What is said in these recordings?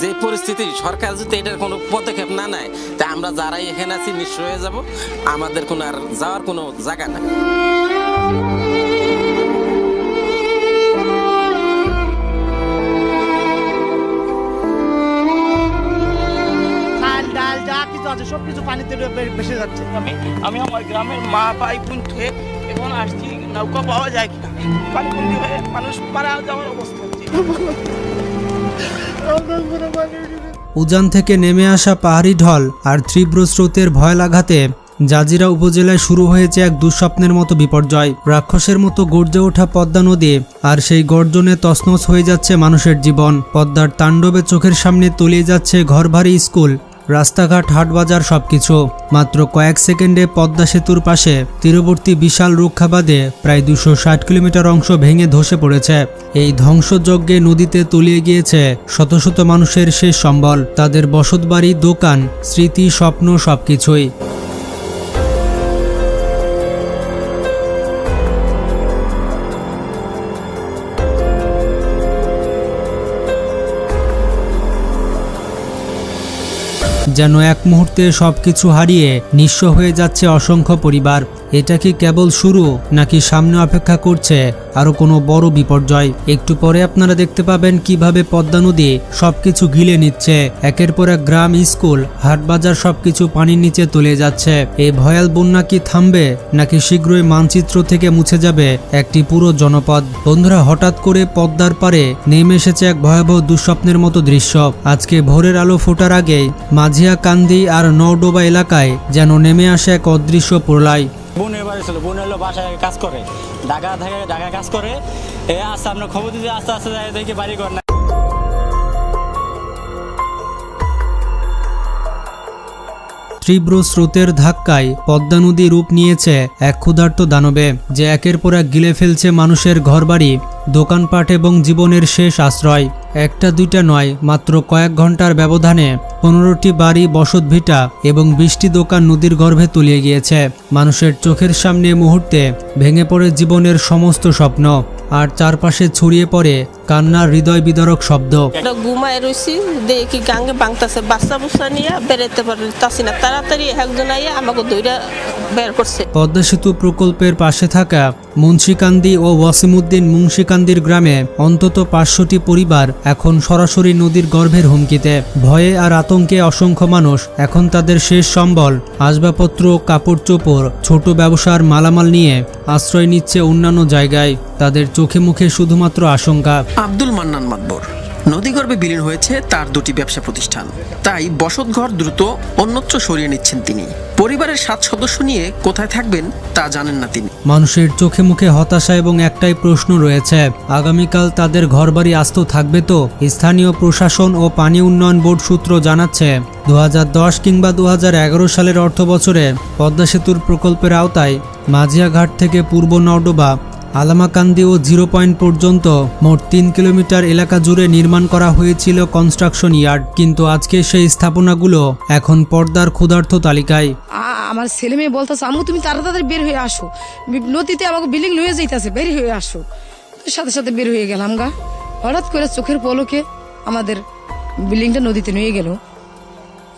যে পরিস্থিতি সরকার যদি এটার কোনো পদক্ষেপ না নেয় তা আমরা যারাই এখানে আছি নিঃস্ব হয়ে যাব। আমাদের কোনো আর যাওয়ার কোনো জায়গা নাই। চাল ডাল যা কিছু আছে সব কিছু পানিতে ডুবে ভেসে যাচ্ছে। আমি আমি আমার গ্রামের মা ভাই বোন থেকে এখন আসছি নৌকা পাওয়া যায় কিনা? হয়ে মানুষ পারা যাওয়ার অবস্থা হচ্ছে। উজান থেকে নেমে আসা পাহাড়ি ঢল আর তীব্র স্রোতের ভয় লাগাতে জাজিরা উপজেলায় শুরু হয়েছে এক দুঃস্বপ্নের মতো বিপর্যয়। রাক্ষসের মতো গর্জে ওঠা পদ্মা নদী আর সেই গর্জনে তছনছ হয়ে যাচ্ছে মানুষের জীবন। পদ্মার তাণ্ডবে চোখের সামনে তলিয়ে যাচ্ছে ঘরবাড়ি স্কুল। রাস্তাঘাট, হাটবাজার সব কিছু মাত্র কয়েক সেকেন্ডে পদ্মা সেতুর পাশে তীরবর্তী বিশাল রক্ষাবাদে প্রায় দুশো ষাট কিলোমিটার অংশ ভেঙে ধসে পড়েছে। এই ধ্বংসযজ্ঞে নদীতে তলিয়ে গিয়েছে শত শত মানুষের শেষ সম্বল। তাদের বসতবাড়ি, দোকান, স্মৃতি, স্বপ্ন সবকিছুই। যেন এক মুহূর্তে সবকিছু হারিয়ে নিঃস্ব হয়ে যাচ্ছে অসংখ্য পরিবার। এটা কি কেবল শুরু নাকি সামনে অপেক্ষা করছে আরও কোনো বড় বিপর্যয়? একটু পরে আপনারা দেখতে পাবেন কীভাবে পদ্মা নদী সবকিছু গিলে নিচ্ছে। একের পর এক গ্রাম স্কুল হাটবাজার সবকিছু পানির নিচে তলে যাচ্ছে। এই ভয়াল বন্যা কি থামবে নাকি শীঘ্রই মানচিত্র থেকে মুছে যাবে একটি পুরো জনপদ? বন্ধুরা, হঠাৎ করে পদ্মার পারে নেমে এসেছে এক ভয়াবহ দুঃস্বপ্নের মতো দৃশ্য। আজকে ভোরের আলো ফোটার আগেই মাঝিয়া কান্দি আর নওডোবা এলাকায় যেন নেমে আসে এক অদৃশ্য প্রলয়। বোনের বাড়ি ছিল বোনের হলো বাসায় কাজ করে। ঢাকা থেকে ঢাকা কাজ করে, এ আস্তে আপনার খবর দিতে আস্তে আস্তে যায়, দেখি বাড়ি ঘর না তীব্র স্রোতের ধাক্কায় পদ্মা নদী রূপ নিয়েছে এক ক্ষুধার্ত দানবে, যে একের পর এক গিলে ফেলছে মানুষের ঘরবাড়ি। দোকানপাট এবং জীবনের শেষ আশ্রয়। একটা দুইটা নয়, মাত্র কয়েক ঘণ্টার ব্যবধানে পনেরোটি বাড়ি বসতভিটা এবং বিশটি দোকান নদীর গর্ভে তলিয়ে গিয়েছে। মানুষের চোখের সামনে মুহূর্তে ভেঙে পড়ে জীবনের সমস্ত স্বপ্ন। আর চারপাশে ছড়িয়ে পড়ে কান্নার হৃদয় বিদারক শব্দ। ঘুমায় দেখি বাচ্চা নিয়ে বেরোতে না। তাড়াতাড়ি একজন আইয়া আমাকে বের করছে। পদ্মা সেতু প্রকল্পের পাশে থাকা মুন্সিকান্দি ও ওয়াসিমুদ্দিন মুন্সিকান্দির গ্রামে অন্তত পাঁচশোটি পরিবার এখন সরাসরি নদীর গর্ভের হুমকিতে। ভয়ে আর আতঙ্কে অসংখ্য মানুষ এখন তাদের শেষ সম্বল আসবাবপত্র কাপড় চোপড় ছোট ব্যবসার মালামাল নিয়ে আশ্রয় নিচ্ছে অন্যান্য জায়গায়। তাদের চোখে মুখে শুধুমাত্র আশঙ্কা। আব্দুল মান্নান মাতবর। নদীগর্ভে বিলীন হয়েছে তার দুটি ব্যবসা প্রতিষ্ঠান। তাই বসতঘর দ্রুত অন্যত্র সরিয়ে নিচ্ছেন তিনি। পরিবারের সাত সদস্য নিয়ে কোথায় থাকবেন তা জানেন না তিনি। মানুষের চোখে মুখে হতাশা এবং একটাই প্রশ্ন রয়েছে, আগামীকাল তাদের ঘরবাড়ি আস্ত থাকবে তো? স্থানীয় প্রশাসন ও পানি উন্নয়ন বোর্ড সূত্র জানাচ্ছে দু হাজার দশ কিংবা দু হাজার এগারো সালের অর্থ বছরে পদ্মা সেতুর প্রকল্পের আওতায় মাঝিয়াঘাট থেকে পূর্ব নওডোবা আলামাকান্দি ও জিরো পয়েন্ট পর্যন্ত মোট তিন কিলোমিটার এলাকা জুড়ে নির্মাণ করা হয়েছিল কনস্ট্রাকশন ইয়ার্ড কিন্তু আজকে সেই স্থাপনাগুলো এখন পর্দার ক্ষুধার্থ তালিকায়। আমার ছেলে মেয়ে বলতেছে, আম্মু, তুমি তাড়াতাড়ি বের হয়ে আসো। নদীতে আমাকে বিল্ডিং লয়ে যাইতেছে, বের হয়ে আসো। সাথে সাথে বের হয়ে গেলাম গা। হঠাৎ করে চোখের পলকে আমাদের বিল্ডিংটা নদীতে নিয়ে গেল।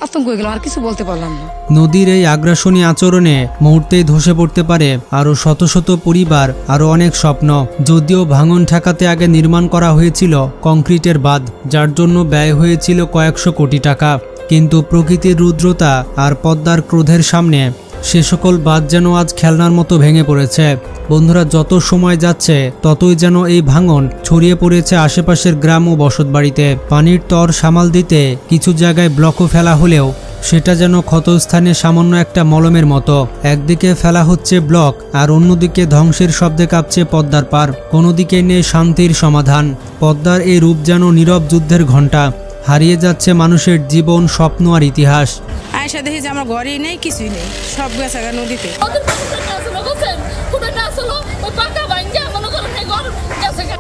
আতঙ্ক হয়ে গেল আর কিছু বলতে পারলাম না। নদীর এই আগ্রাসনী আচরণে মুহূর্তেই ধসে পড়তে পারে আরও শত শত পরিবার আরও অনেক স্বপ্ন। যদিও ভাঙন ঠেকাতে আগে নির্মাণ করা হয়েছিল কংক্রিটের বাঁধ, যার জন্য ব্যয় হয়েছিল কয়েকশো কোটি টাকা। কিন্তু প্রকৃতির রুদ্রতা আর পদ্মার ক্রোধের সামনে সে সকল বাদ যেন আজ খেলনার মতো ভেঙে পড়েছে। বন্ধুরা, যত সময় যাচ্ছে, ততই যেন এই ভাঙন ছড়িয়ে পড়েছে আশেপাশের গ্রাম ও বসতবাড়িতে। পানির তর সামাল দিতে কিছু জায়গায় ব্লকও ফেলা হলেও সেটা যেন ক্ষতস্থানে সামান্য একটা মলমের মতো। একদিকে ফেলা হচ্ছে ব্লক, আর অন্যদিকে ধ্বংসের শব্দে কাঁপছে পদ্মার পার। কোনোদিকে নেই শান্তির সমাধান। পদ্মার এই রূপ যেন নীরব যুদ্ধের ঘণ্টা। হারিয়ে যাচ্ছে মানুষের জীবন স্বপ্ন আর ইতিহাস। আয়সা দেখি যে আমার ঘরেই নেই কিছুই নেই। সব গেছে নদীতে। মনে।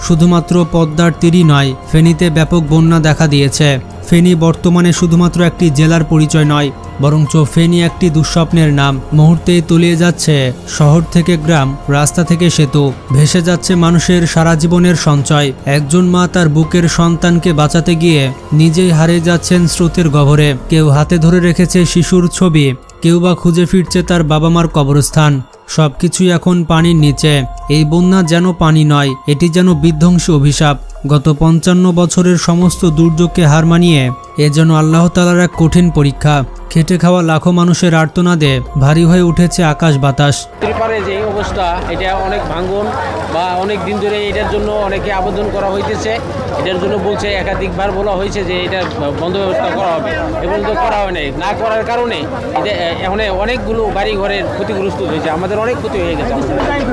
শুধুমাত্র পদ্মার তীরই নয় ফেনীতে ব্যাপক বন্যা দেখা দিয়েছে। ফেনী বর্তমানে শুধুমাত্র একটি জেলার পরিচয় নয়, বরঞ্চ ফেনী একটি দুঃস্বপ্নের নাম। মুহূর্তেই তলিয়ে যাচ্ছে শহর থেকে গ্রাম, রাস্তা থেকে সেতু। ভেসে যাচ্ছে মানুষের সারা জীবনের সঞ্চয়। একজন মা তার বুকের সন্তানকে বাঁচাতে গিয়ে নিজেই হারিয়ে যাচ্ছেন স্রোতের গহরে কেউ হাতে ধরে রেখেছে শিশুর ছবি, কেউ বা খুঁজে ফিরছে তার বাবা মার কবরস্থান। সবকিছুই এখন পানির নিচে। এই বন্যা যেন পানি নয়, এটি যেন বিধ্বংসী অভিশাপ। গত পঞ্চান্ন বছরের সমস্ত দুর্যোগকে হার মানিয়ে এ যেন আল্লাহ তালার এক কঠিন পরীক্ষা। খেটে খাওয়া লাখো মানুষের আর্তনাদে ভারী হয়ে উঠেছে আকাশ বাতাস। ত্রিপারে যে অবস্থা এটা অনেক ভাঙ্গন বা অনেক দিন ধরে এটার জন্য অনেকে আবেদন করা হইতেছে। এটার জন্য বলছে একাধিকবার বলা হয়েছে যে এটা বন্ধ ব্যবস্থা করা হবে। এবং তো করা হয় নাই। না করার কারণে এখন অনেকগুলো বাড়ি ঘরের ক্ষতিগ্রস্ত হয়েছে। আমাদের অনেক ক্ষতি হয়ে গেছে।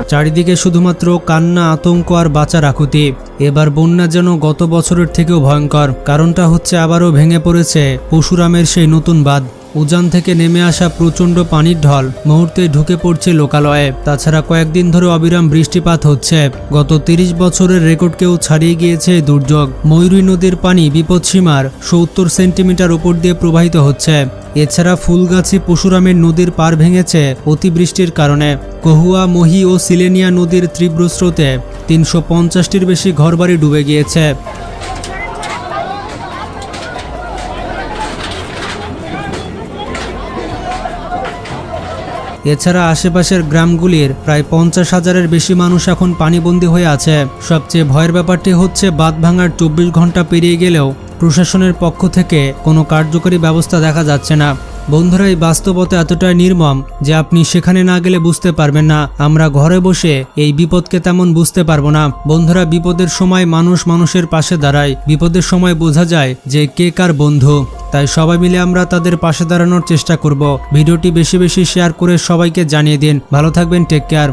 চারিদিকে শুধুমাত্র কান্না আতঙ্ক আর বাঁচার আকুতি। এবার বন্যা যেন গত বছরের থেকেও ভয়ঙ্কর। কারণটা হচ্ছে আবারও ভেঙে পড়েছে। পশুরামের সেই নতুন বাঁধ। উজান থেকে নেমে আসা প্রচণ্ড পানির ঢল। মুহূর্তে ঢুকে পড়ছে লোকালয়ে। তাছাড়া কয়েকদিন ধরে অবিরাম বৃষ্টিপাত হচ্ছে। গত তিরিশ বছরের রেকর্ডকেও ছাড়িয়ে গিয়েছে দুর্যোগ। ময়ূরী নদীর পানি বিপদসীমার সত্তর সেন্টিমিটার উপর দিয়ে প্রবাহিত হচ্ছে। এছাড়া ফুলগাছি পশুরামের নদীর পার ভেঙেছে অতিবৃষ্টির কারণে। কহুয়া, মহি ও সিলেনিয়া নদীর তীব্র স্রোতে তিনশো পঞ্চাশটির বেশি ঘরবাড়ি ডুবে গিয়েছে। এছাড়া আশেপাশের গ্রামগুলির প্রায় পঞ্চাশ হাজারের বেশি মানুষ এখন পানিবন্দী হয়ে আছে। সবচেয়ে ভয়ের ব্যাপারটি হচ্ছে, বাঁধ ভাঙার চব্বিশ ঘণ্টা পেরিয়ে গেলেও প্রশাসনের পক্ষ থেকে কোনো কার্যকরী ব্যবস্থা দেখা যাচ্ছে না। বন্ধুরা, এই বাস্তবতা এতটাই নির্মম যে আপনি সেখানে না গেলে বুঝতে পারবেন না। আমরা ঘরে বসে এই বিপদকে তেমন বুঝতে পারব না। বন্ধুরা, বিপদের সময় মানুষ মানুষের পাশে দাঁড়ায়। বিপদের সময় বোঝা যায় যে কে কার বন্ধু। তাই সবাই মিলে আমরা তাদের পাশে দাঁড়ানোর চেষ্টা করব। ভিডিওটি বেশি বেশি শেয়ার করে সবাইকে জানিয়ে দিন। ভালো থাকবেন, টেক কেয়ার।